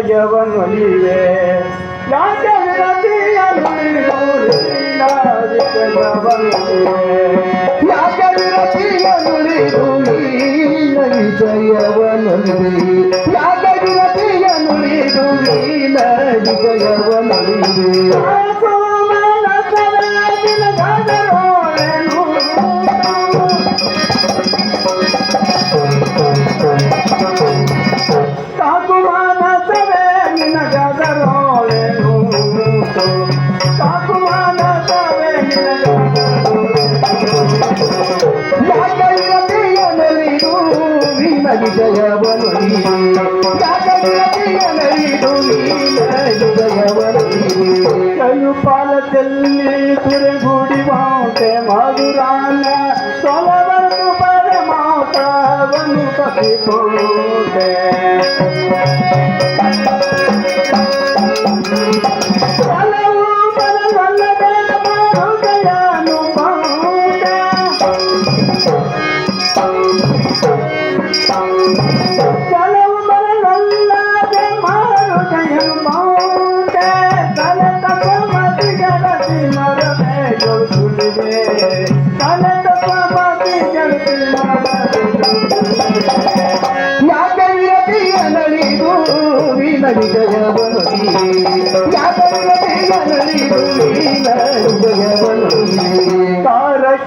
ಜಯವನ್ನುಳಿವೆ ಜಯವನುಳಿ ಯಾಕವಿರತಿಯನುಳಿದು ಲೀಲ ಜಯವನುಳಿವೆ ಸೋಮನ ಸದಾ ಕೈಪಾಲದಲ್ಲಿ ಗುರುಗುಡಿ ಮಾತೆ ಮಧುರಾನ ಸೊಲವನ್ನು ಬರ ಮಾತಾವನ್ನು ಕಸಿಕೊಂಡೆ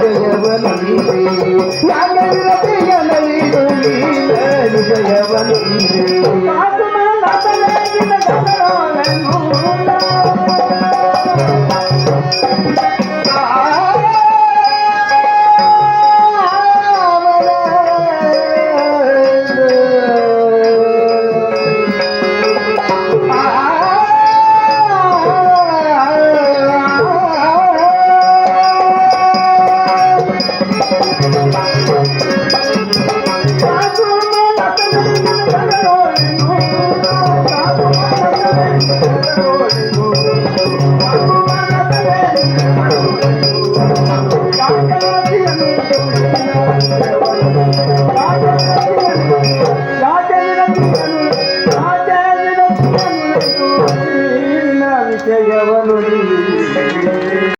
ಜಯವನಿದೆ ಯಾಗವಿರತೆಯ ನಲಿದು ನೀನ ಜಯವನಿದೆ